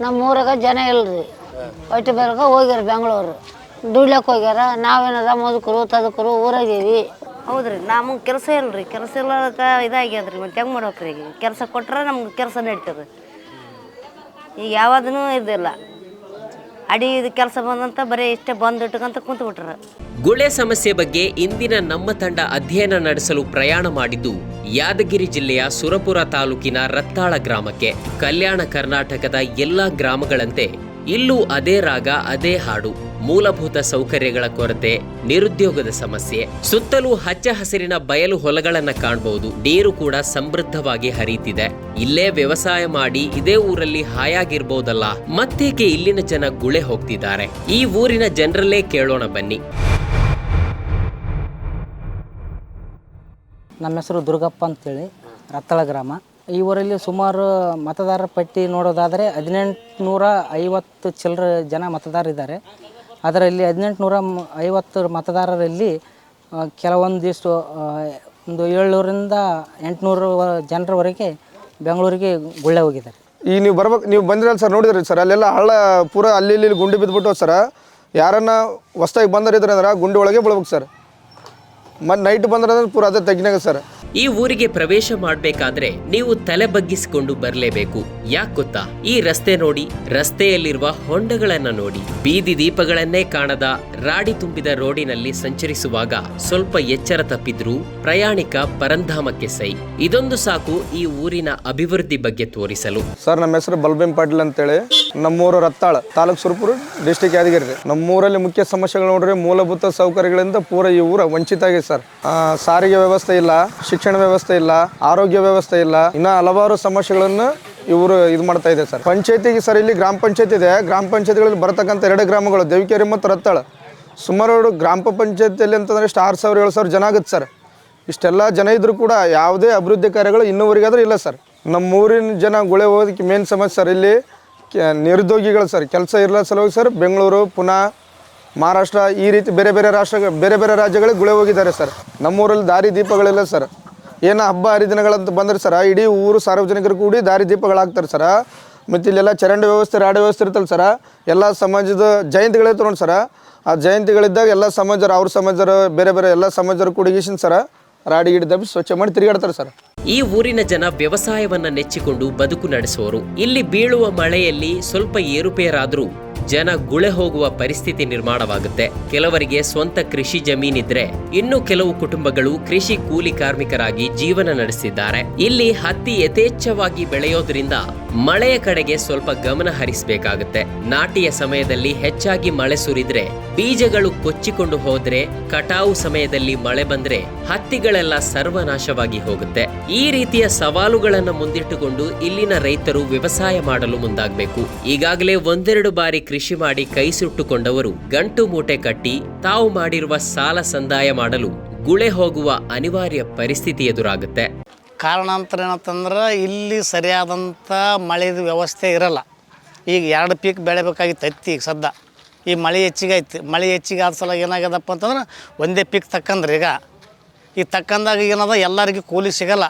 ನಮ್ಮ ಊರಾಗ ಜನ ಇಲ್ರಿ. ಹೊಟ್ಟೆ ಬೇರೆ ಹೋಗ್ಯಾರ ಬೆಂಗಳೂರು. ದುಡ್ಲಕ್ಕೆ ಹೋಗ್ಯಾರ. ನಾವೇನದ ಮುದುಕರು ತದಕರು ಊರಾಗೀವಿ ಹೌದ್ರಿ ನಮಗೆ ಕೆಲಸ ಇಲ್ರಿ. ಕೆಲಸ ಇಲ್ಲದಕ್ಕೆ ಇದಾಗ್ಯದ್ರಿ. ಮತ್ತೆ ಹೆಂಗೆ ಮಾಡ್ಬೇಕ್ರಿ ಈಗ? ಕೆಲಸ ಕೊಟ್ರೆ ನಮ್ಗೆ ಕೆಲಸ ನಡೀತದೆ. ಈಗ ಯಾವುದೂ ಇದಿಲ್ಲ. ಅಡಿ ಇದು ಕೆಲಸ ಬಂದಂತ ಬರೀ ಇಷ್ಟೇ ಬಂದು ಇಟ್ಕೊಂತ ಕುಂತು ಗುಳೆ ಸಮಸ್ಯೆ ಬಗ್ಗೆ ಇಂದಿನ ನಮ್ಮ ತಂಡ ಅಧ್ಯಯನ ನಡೆಸಲು ಪ್ರಯಾಣ ಮಾಡಿದ್ದು ಯಾದಗಿರಿ ಜಿಲ್ಲೆಯ ಸುರಪುರ ತಾಲೂಕಿನ ರತ್ತಾಳ ಗ್ರಾಮಕ್ಕೆ ಕಲ್ಯಾಣ ಕರ್ನಾಟಕದ ಎಲ್ಲಾ ಗ್ರಾಮಗಳಂತೆ ಇಲ್ಲೂ ಅದೇ ರಾಗ, ಅದೇ ಹಾಡು, ಮೂಲಭೂತ ಸೌಕರ್ಯಗಳ ಕೊರತೆ, ನಿರುದ್ಯೋಗದ ಸಮಸ್ಯೆ. ಸುತ್ತಲೂ ಹಚ್ಚ ಹಸಿರಿನ ಬಯಲು ಹೊಲಗಳನ್ನ ಕಾಣಬಹುದು ನೀರು ಕೂಡ ಸಮೃದ್ಧವಾಗಿ ಹರಿಯುತ್ತಿದೆ. ಇಲ್ಲೇ ವ್ಯವಸಾಯ ಮಾಡಿ ಇದೇ ಊರಲ್ಲಿ ಹಾಯಾಗಿರ್ಬೋದಲ್ಲ. ಮತ್ತೇಕೆ ಇಲ್ಲಿನ ಜನ ಗುಳೆ ಹೋಗ್ತಿದ್ದಾರೆ? ಈ ಊರಿನ ಜನರಲ್ಲೇ ಕೇಳೋಣ ಬನ್ನಿ. ನಮ್ಮ ಹೆಸರು ದುರ್ಗಪ್ಪ ಅಂತೇಳಿ, ರತ್ತಳ ಗ್ರಾಮ. ಈ ಊರಲ್ಲಿ ಸುಮಾರು ಮತದಾರರ ಪಟ್ಟಿ ನೋಡೋದಾದರೆ ಹದಿನೆಂಟುನೂರ ಐವತ್ತು ಚಿಲ್ಲರ ಜನ ಮತದಾರರಿದ್ದಾರೆ ಅದರಲ್ಲಿ ಹದಿನೆಂಟುನೂರ ಐವತ್ತು ಮತದಾರರಲ್ಲಿ ಕೆಲವೊಂದಿಷ್ಟು ಒಂದು ಏಳ್ನೂರಿಂದ ಎಂಟುನೂರು ಜನರವರೆಗೆ ಬೆಂಗಳೂರಿಗೆ ಗುಳ್ಳೆ ಹೋಗಿದ್ದಾರೆ. ಈಗ ನೀವು ಬರ್ಬೇಕು, ನೀವು ಬಂದಿರಲ್ಲ ಸರ್, ನೋಡಿದ್ರಿ ಸರ್, ಅಲ್ಲೆಲ್ಲ ಹಳ್ಳ ಪೂರ ಅಲ್ಲಿ ಇಲ್ಲಿ ಗುಂಡಿ ಬಿದ್ದುಬಿಟ್ಟು ಸರ್, ಯಾರನ್ನ ಹೊಸ್ದಾಗಿ ಬಂದರಿದ್ರೆ ಅಂದ್ರೆ ಗುಂಡಿ ಒಳಗೆ ಬೀಳ್ಬೇಕು ಸರ್. ಮತ್ತು ನೈಟ್ ಬಂದ್ರೆ ಪೂರ ಅದೇ ತೆಗಿನಾಗ ಸರ್ ಈ ಊರಿಗೆ ಪ್ರವೇಶ ಮಾಡಬೇಕಾದ್ರೆ ನೀವು ತಲೆ ಬಗ್ಗಿಸಿಕೊಂಡು ಬರಲೇಬೇಕು. ಯಾಕೆ ಗೊತ್ತಾ? ಈ ರಸ್ತೆ ನೋಡಿ, ರಸ್ತೆಯಲ್ಲಿರುವ ಹೊಂಡಗಳನ್ನ ನೋಡಿ. ಬೀದಿ ದೀಪಗಳನ್ನೇ ಕಾಣದ ರಾಡಿ ತುಂಬಿದ ರೋಡಿನಲ್ಲಿ ಸಂಚರಿಸುವಾಗ ಸ್ವಲ್ಪ ಎಚ್ಚರ ತಪ್ಪಿದ್ರೂ ಪ್ರಯಾಣಿಕ ಪರಂಧಾಮಕ್ಕೆ ಸೈ. ಇದೊಂದು ಸಾಕು ಈ ಊರಿನ ಅಭಿವೃದ್ಧಿ ಬಗ್ಗೆ ತೋರಿಸಲು. ಸರ್, ನಮ್ಮ ಹೆಸರು ಬಲ್ಬೇಮ್ ಪಾಟೀಲ್ ಅಂತೇಳಿ. ನಮ್ಮೂರು ರತ್ತಾಳ, ತಾಲೂಕು ಸುರಪುರ ಡಿಸ್ಟಿಕ್ ಯಾದಗಿರಿ. ನಮ್ಮೂರಲ್ಲಿ ಮುಖ್ಯ ಸಮಸ್ಯೆಗಳು ನೋಡ್ರಿ, ಮೂಲಭೂತ ಸೌಕರ್ಯಗಳಿಂದ ಪೂರ ಈ ಊರ ವಂಚಿತ ಆಗಿದೆ ಸರ್ ಸಾರಿಗೆ ವ್ಯವಸ್ಥೆ ಇಲ್ಲ, ಶಿಕ್ಷಣ ವ್ಯವಸ್ಥೆ ಇಲ್ಲ, ಆರೋಗ್ಯ ವ್ಯವಸ್ಥೆ ಇಲ್ಲ. ಇನ್ನ ಹಲವಾರು ಸಮಸ್ಯೆಗಳನ್ನು ಇವರು ಇದು ಮಾಡ್ತಾ ಇದೆ ಸರ್. ಪಂಚಾಯತಿಗೆ ಸರ್, ಇಲ್ಲಿ ಗ್ರಾಮ ಪಂಚಾಯತ್ ಇದೆ. ಗ್ರಾಮ ಪಂಚಾಯತ್ಗಳಲ್ಲಿ ಬರತಕ್ಕಂಥ ಎರಡು ಗ್ರಾಮಗಳು, ದೇವಿಕೇರಿ ಮತ್ತು ರತ್ತಾಳ. ಸುಮಾರು ಗ್ರಾಮ ಪಂಚಾಯತಿಯಲ್ಲಿ ಅಂತಂದ್ರೆ ಎಷ್ಟು ಆರು ಸಾವಿರ, ಏಳು ಸಾವಿರ ಜನ ಆಗುತ್ತೆ ಸರ್. ಇಷ್ಟೆಲ್ಲ ಜನ ಇದ್ದರೂ ಕೂಡ ಯಾವುದೇ ಅಭಿವೃದ್ಧಿ ಕಾರ್ಯಗಳು ಇನ್ನೂವರೆಗಾದರೂ ಇಲ್ಲ ಸರ್. ನಮ್ಮ ಊರಿನ ಜನ ಗುಳೆ ಹೋಗೋದಕ್ಕೆ ಮೇನ್ ಸಮಸ್ಯೆ ಸರ್ ಇಲ್ಲಿ ನಿರುದ್ಯೋಗಿಗಳು ಸರ್. ಕೆಲಸ ಇರಲ ಸಲುವಾಗಿ ಸರ್, ಬೆಂಗಳೂರು, ಪುನಾ, ಮಹಾರಾಷ್ಟ್ರ, ಈ ರೀತಿ ಬೇರೆ ಬೇರೆ ರಾಷ್ಟ್ರ, ಬೇರೆ ಬೇರೆ ರಾಜ್ಯಗಳಿಗೆ ಗುಳೆ ಹೋಗಿದ್ದಾರೆ ಸರ್. ನಮ್ಮೂರಲ್ಲಿ ದಾರಿ ದೀಪಗಳಿಲ್ಲ ಸರ್. ಏನೋ ಹಬ್ಬ, ಹರಿದಿನಗಳಂತ ಬಂದರೆ ಸರ್, ಇಡೀ ಊರು ಸಾರ್ವಜನಿಕರು ಕೂಡಿ ದಾರಿ ದೀಪಗಳಾಗ್ತಾರೆ ಸರ. ಮತ್ತು ಇಲ್ಲೆಲ್ಲ ಚರಂಡಿ ವ್ಯವಸ್ಥೆ, ರಾಡ ವ್ಯವಸ್ಥೆ ಇರ್ತಲ್ಲ ಸರ. ಎಲ್ಲ ಸಮಾಜದ ಜಯಂತಿಗಳೇ ತೊಗೊಂಡು ಸರ. ಆ ಜಯಂತಿಗಳಿದ್ದಾಗ ಎಲ್ಲ ಸಮಾಜರು, ಅವ್ರ ಸಮಾಜರು, ಬೇರೆ ಬೇರೆ ಎಲ್ಲ ಸಮಾಜರು ಕೂಡಿಗೇಶನ್ ಸರ ರಾಡಿ ದಬ್ಬಿ ಸ್ವಚ್ಛ ಮಾಡಿ ತಿರುಗಾಡ್ತಾರೆ ಸರ್. ಈ ಊರಿನ ಜನ ವ್ಯವಸಾಯವನ್ನ ನೆಚ್ಚಿಕೊಂಡು ಬದುಕು ನಡೆಸುವರು ಇಲ್ಲಿ ಬೀಳುವ ಮಳೆಯಲ್ಲಿ ಸ್ವಲ್ಪ ಏರುಪೇರಾದರೂ ಜನ ಗುಳೆ ಹೋಗುವ ಪರಿಸ್ಥಿತಿ ನಿರ್ಮಾಣವಾಗುತ್ತೆ. ಕೆಲವರಿಗೆ ಸ್ವಂತ ಕೃಷಿ ಜಮೀನಿದ್ರೆ ಇನ್ನು ಕೆಲವು ಕುಟುಂಬಗಳು ಕೃಷಿ ಕೂಲಿ ಕಾರ್ಮಿಕರಾಗಿ ಜೀವನ ನಡೆಸಿದ್ದಾರೆ. ಇಲ್ಲಿ ಹತ್ತಿ ಯಥೇಚ್ಛವಾಗಿ ಬೆಳೆಯೋದ್ರಿಂದ ಮಳೆಯ ಕಡೆಗೆ ಸ್ವಲ್ಪ ಗಮನ ಹರಿಸಬೇಕಾಗುತ್ತೆ. ನಾಟಿಯ ಸಮಯದಲ್ಲಿ ಹೆಚ್ಚಾಗಿ ಮಳೆ ಸುರಿದ್ರೆ, ಬೀಜಗಳು ಕೊಚ್ಚಿಕೊಂಡು ಹೋದ್ರೆ, ಕಟಾವು ಸಮಯದಲ್ಲಿ ಮಳೆ ಬಂದ್ರೆ ಹತ್ತಿಗಳೆಲ್ಲ ಸರ್ವನಾಶವಾಗಿ ಹೋಗುತ್ತೆ. ಈ ರೀತಿಯ ಸವಾಲುಗಳನ್ನು ಮುಂದಿಟ್ಟುಕೊಂಡು ಇಲ್ಲಿನ ರೈತರು ವ್ಯವಸಾಯ ಮಾಡಲು ಮುಂದಾಗಬೇಕು. ಈಗಾಗಲೇ ಒಂದೆರಡು ಬಾರಿ ಕೃಷಿ ಮಾಡಿ ಕೈ ಸುಟ್ಟುಕೊಂಡವರು ಗಂಟು ಮೂಟೆ ಕಟ್ಟಿ ತಾವು ಮಾಡಿರುವ ಸಾಲ ಸಂದಾಯ ಮಾಡಲು ಗುಳೆ ಹೋಗುವ ಅನಿವಾರ್ಯ ಪರಿಸ್ಥಿತಿ ಎದುರಾಗುತ್ತೆ. ಕಾರಣಾಂತರ ಏನಂತಂದ್ರೆ ಇಲ್ಲಿ ಸರಿಯಾದಂಥ ಮಳೆದು ವ್ಯವಸ್ಥೆ ಇರಲ್ಲ. ಈಗ ಎರಡು ಪೀಕ್ ಬೆಳಿಬೇಕಾಗಿತ್ತು ಹತ್ತಿ ಈಗ ಸದ್ದ. ಈ ಮಳೆ ಹೆಚ್ಚಿಗೆ ಆಯ್ತು. ಮಳೆ ಹೆಚ್ಚಿಗೆ ಆದ ಸಲ ಏನಾಗ್ಯದಪ್ಪ ಅಂತಂದ್ರೆ ಒಂದೇ ಪೀಕ್ ತಕ್ಕಂದ್ರೆ ಈಗ. ಈಗ ತಕ್ಕಂದಾಗ ಏನದ ಎಲ್ಲರಿಗೂ ಕೂಲಿ ಸಿಗಲ್ಲ.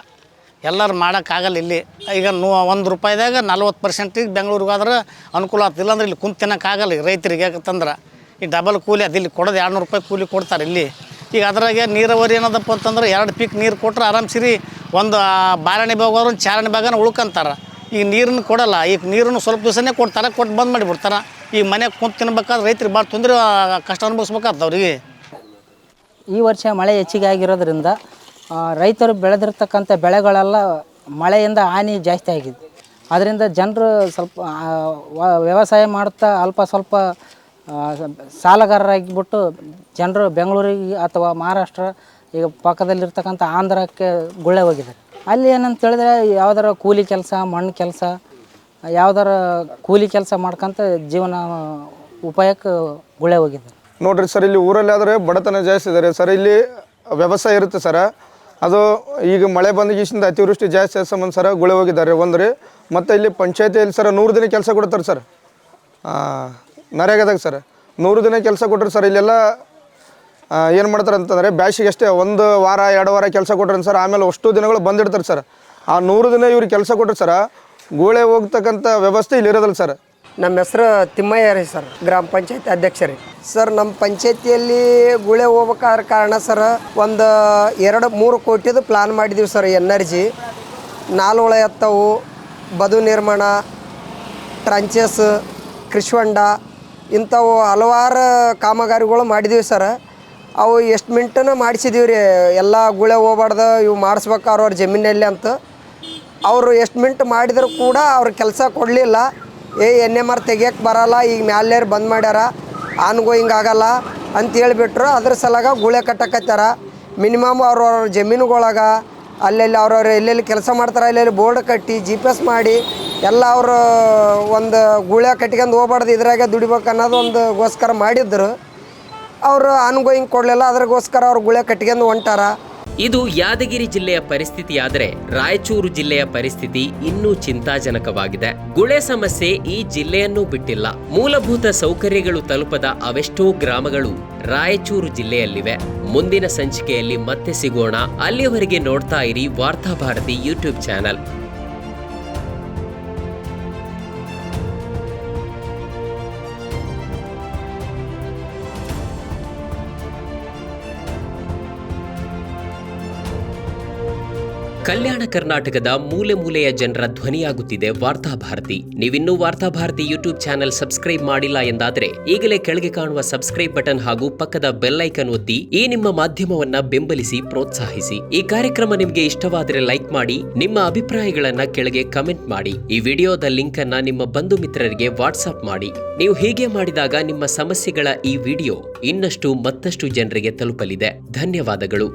ಎಲ್ಲರೂ ಮಾಡೋಕ್ಕಾಗಲ್ಲ ಇಲ್ಲಿ. ಈಗ ನೂ ಒಂದು ರೂಪಾಯಿದಾಗ ನಲ್ವತ್ತು ಪರ್ಸೆಂಟಿಗೆ ಬೆಂಗಳೂರಿಗೆ ಆದ್ರೆ ಅನುಕೂಲ ಆಗ್ತಿಲ್ಲ. ಅಂದ್ರೆ ಇಲ್ಲಿ ಕುಂತು ತಿನ್ನೋಕ್ಕಾಗಲ್ಲ ರೈತರಿಗೆ. ಯಾಕಂತಂದ್ರೆ ಈ ಡಬಲ್ ಕೂಲಿ ಅದು ಇಲ್ಲಿ ಕೊಡೋದು ಎರಡು ನೂರು ರೂಪಾಯಿ ಕೂಲಿ ಕೊಡ್ತಾರೆ ಇಲ್ಲಿ. ಈಗ ಅದರಾಗೆ ನೀರಾವರಿ ಏನದಪ್ಪ ಅಂತಂದ್ರೆ ಎರಡು ಪೀಕ್ ನೀರು ಕೊಟ್ರೆ ಆರಾಮ್ ಸಿರಿ ಒಂದು ಬಾರಣೆ ಭಾಗವ್ರು ಚಾರಣಿ ಭಾಗನ ಉಳ್ಕೊಂತಾರೆ. ಈಗ ನೀರನ್ನು ಕೊಡಲ್ಲ. ಈಗ ನೀರನ್ನು ಸ್ವಲ್ಪ ದಿವಸನೇ ಕೊಡ್ತಾರೆ ಕೊಟ್ಟು ಬಂದ್ ಮಾಡಿಬಿಡ್ತಾರೆ. ಈಗ ಮನೆಗೆ ಕುಂತು ತಿನ್ಬೇಕಾದ್ರೆ ರೈತರಿಗೆ ಭಾಳ ತೊಂದರೆ ಕಷ್ಟ ಅನುಭವಿಸ್ಬೇಕಾಗ್ತದೆ ಅವ್ರಿಗೆ. ಈ ವರ್ಷ ಮಳೆ ಹೆಚ್ಚಿಗೆ ಆಗಿರೋದ್ರಿಂದ ರೈತರು ಬೆಳೆದಿರ್ತಕ್ಕಂಥ ಬೆಳೆಗಳೆಲ್ಲ ಮಳೆಯಿಂದ ಹಾನಿ ಜಾಸ್ತಿ ಆಗಿದೆ. ಅದರಿಂದ ಜನರು ಸ್ವಲ್ಪ ವ್ಯವಸಾಯ ಮಾಡುತ್ತಾ ಅಲ್ಪ ಸ್ವಲ್ಪ ಸಾಲಗಾರರಾಗಿಬಿಟ್ಟು ಜನರು ಬೆಂಗಳೂರಿಗೆ ಅಥವಾ ಮಹಾರಾಷ್ಟ್ರ ಈಗ ಪಕ್ಕದಲ್ಲಿರ್ತಕ್ಕಂಥ ಆಂಧ್ರಕ್ಕೆ ಗುಳ್ಳೆ ಹೋಗಿದ್ದಾರೆ. ಅಲ್ಲಿ ಏನಂತ ಹೇಳಿದ್ರೆ ಯಾವ್ದಾರ ಕೂಲಿ ಕೆಲಸ, ಮಣ್ಣು ಕೆಲಸ, ಯಾವ್ದಾರ ಕೂಲಿ ಕೆಲಸ ಮಾಡ್ಕೊಂತ ಜೀವನ ಉಪಾಯಕ್ಕೆ ಗುಳೆ ಹೋಗಿದ್ದಾರೆ. ನೋಡ್ರಿ ಸರ್, ಇಲ್ಲಿ ಊರಲ್ಲಿ ಆದರೆ ಬಡತನ ಜಾಸ್ತಿ ಇದ್ದಾರೆ ಸರ್, ಇಲ್ಲಿ ವ್ಯವಸಾಯ ಇರುತ್ತೆ ಸರ. ಅದು ಈಗ ಮಳೆ ಬಂದ ಗೀಸಿಂದ ಅತಿವೃಷ್ಟಿ ಜಾಸ್ತಿ ಸಂಬಂಧ ಸರ ಗುಳೆ ಹೋಗಿದ್ದಾರೆ ಒಂದು ರೀ ಮತ್ತು ಇಲ್ಲಿ ಪಂಚಾಯತಿಯಲ್ಲಿ ಸರ್ ನೂರು ದಿನ ಕೆಲಸ ಕೊಡ್ತಾರೆ ಸರ್. ನರೇಗಾದಾಗ ಸರ್. ನೂರು ದಿನ ಕೆಲಸ ಕೊಟ್ಟರು ಸರ್ ಇಲ್ಲೆಲ್ಲ ಏನು ಮಾಡ್ತಾರೆ ಅಂತಂದರೆ ಬ್ಯಾಸಿಗೆ ಅಷ್ಟೇ ಒಂದು ವಾರ ಎರಡು ವಾರ ಕೆಲಸ ಕೊಟ್ರೆ ಸರ್ ಆಮೇಲೆ ಅಷ್ಟು ದಿನಗಳು ಬಂದಿಡ್ತಾರೆ ಸರ್. ಆ ನೂರು ದಿನ ಇವ್ರಿಗೆ ಕೆಲಸ ಕೊಟ್ಟರು ಸರ್ ಗೋಳೆ ಹೋಗ್ತಕ್ಕಂಥ ವ್ಯವಸ್ಥೆ ಇಲ್ಲಿ ಇರೋದಿಲ್ಲ ಸರ್. ನಮ್ಮ ಹೆಸರು ತಿಮ್ಮಯ್ಯ ರೀ ಸರ್ ಗ್ರಾಮ ಪಂಚಾಯತಿ ಅಧ್ಯಕ್ಷ ರೀ. ಸರ್ ನಮ್ಮ ಪಂಚಾಯತಿಯಲ್ಲಿ ಗುಳೆ ಹೋಗ್ಬೇಕಾದ ಕಾರಣ ಸರ್ ಒಂದು ಎರಡು ಮೂರು ಕೋಟಿದು ಪ್ಲಾನ್ ಮಾಡಿದ್ದೀವಿ ಸರ್ ಎನರ್ಜಿ ನಾಲ್ವಳ ಎತ್ತವು ಬದು ನಿರ್ಮಾಣ ಟ್ರಂಚಸ್ ಕೃಷಿ ಹೊಂಡ ಇಂಥವು ಹಲವಾರು ಕಾಮಗಾರಿಗಳು ಮಾಡಿದ್ದೀವಿ ಸರ್. ಅವು ಎಷ್ಟು ಮಿಂಟನ ಮಾಡಿಸಿದೀವಿ ರೀ, ಎಲ್ಲ ಗುಳೆ ಹೋಗ್ಬಾರ್ದು, ಇವು ಮಾಡಿಸ್ಬೇಕು ಅವ್ರ ಜಮೀನಲ್ಲಿ ಅಂತ. ಅವರು ಎಷ್ಟು ಮಿಂಟ್ ಮಾಡಿದ್ರು ಕೂಡ ಅವ್ರ ಕೆಲಸ ಕೊಡಲಿಲ್ಲ. ಏ ಎನ್ ಎಂ ಆರ್ ತೆಗಿಯಕ್ಕೆ ಬರಲ್ಲ, ಈಗ ಮ್ಯಾಲೇರು ಬಂದ್ ಮಾಡ್ಯಾರ ಆನ್ಗೋಯಿಂಗ್ ಆಗಲ್ಲ ಅಂತ ಹೇಳಿಬಿಟ್ರು. ಅದ್ರ ಸಲಾಗ ಗುಳೆ ಕಟ್ಟಕತ್ತಾರ. ಮಿನಿಮಮ್ ಅವ್ರವ್ರ ಜಮೀನುಗಳಾಗ, ಅಲ್ಲೆಲ್ಲಿ ಅವ್ರವ್ರು ಎಲ್ಲೆಲ್ಲಿ ಕೆಲಸ ಮಾಡ್ತಾರೆ, ಅಲ್ಲೆಲ್ಲಿ ಬೋರ್ಡ್ ಕಟ್ಟಿ ಜಿ ಪಿ ಎಸ್ ಮಾಡಿ ಎಲ್ಲ ಅವರು ಒಂದು ಗುಳೆ ಕಟ್ಕೊಂಡು ಹೋಗ್ಬಾರ್ದು, ಇದ್ರಾಗೆ ದುಡಿಬೇಕು ಅನ್ನೋದು ಒಂದು ಗೋಸ್ಕರ ಮಾಡಿದ್ರು. ಅವರು ಅನ್ಗೋಯಿಂಗ್ ಕೊಡಲಿಲ್ಲ, ಅದ್ರಗೋಸ್ಕರ ಅವ್ರು ಗುಳೆ ಕಟ್ಕೊಂಡು ಹೊಂಟಾರ. ಇದು ಯಾದಗಿರಿ ಜಿಲ್ಲೆಯ ಪರಿಸ್ಥಿತಿಯಾದರೆ ರಾಯಚೂರು ಜಿಲ್ಲೆಯ ಪರಿಸ್ಥಿತಿ ಇನ್ನೂ ಚಿಂತಾಜನಕವಾಗಿದೆ. ಗುಳೆ ಸಮಸ್ಯೆ ಈ ಜಿಲ್ಲೆಯನ್ನೂ ಬಿಟ್ಟಿಲ್ಲ. ಮೂಲಭೂತ ಸೌಕರ್ಯಗಳು ತಲುಪದ ಅವೆಷ್ಟೋ ಗ್ರಾಮಗಳು ರಾಯಚೂರು ಜಿಲ್ಲೆಯಲ್ಲಿವೆ. ಮುಂದಿನ ಸಂಚಿಕೆಯಲ್ಲಿ ಮತ್ತೆ ಸಿಗೋಣ. ಅಲ್ಲಿಯವರೆಗೆ ನೋಡ್ತಾ ಇರಿ ವಾರ್ತಾಭಾರತಿ ಯೂಟ್ಯೂಬ್ ಚಾನಲ್. ಕಲ್ಯಾಣ ಕರ್ನಾಟಕದ ಮೂಲೆ ಮೂಲೆಯ ಜನರ ಧ್ವನಿಯಾಗುತ್ತಿದೆ ವಾರ್ತಾಭಾರತಿ ನೀವಿನ್ನೂ ವಾರ್ತಾಭಾರತಿ ಯೂಟ್ಯೂಬ್ ಚಾನೆಲ್ ಸಬ್ಸ್ಕ್ರೈಬ್ ಮಾಡಿಲ್ಲ ಎಂದಾದರೆ ಈಗಲೇ ಕೆಳಗೆ ಕಾಣುವ ಸಬ್ಸ್ಕ್ರೈಬ್ ಬಟನ್ ಹಾಗೂ ಪಕ್ಕದ ಬೆಲ್ ಐಕನ್ ಒತ್ತಿ ಈ ನಿಮ್ಮ ಮಾಧ್ಯಮವನ್ನ ಬೆಂಬಲಿಸಿ ಪ್ರೋತ್ಸಾಹಿಸಿ. ಈ ಕಾರ್ಯಕ್ರಮ ನಿಮಗೆ ಇಷ್ಟವಾದರೆ ಲೈಕ್ ಮಾಡಿ, ನಿಮ್ಮ ಅಭಿಪ್ರಾಯಗಳನ್ನ ಕೆಳಗೆ ಕಮೆಂಟ್ ಮಾಡಿ. ಈ ವಿಡಿಯೋದ ಲಿಂಕ್ ಅನ್ನ ನಿಮ್ಮ ಬಂಧು ಮಿತ್ರರಿಗೆ ವಾಟ್ಸ್ಆಪ್ ಮಾಡಿ. ನೀವು ಹೀಗೆ ಮಾಡಿದಾಗ ನಿಮ್ಮ ಸಮಸ್ಯೆಗಳ ಈ ವಿಡಿಯೋ ಇನ್ನಷ್ಟು ಮತ್ತಷ್ಟು ಜನರಿಗೆ ತಲುಪಲಿದೆ. ಧನ್ಯವಾದಗಳು.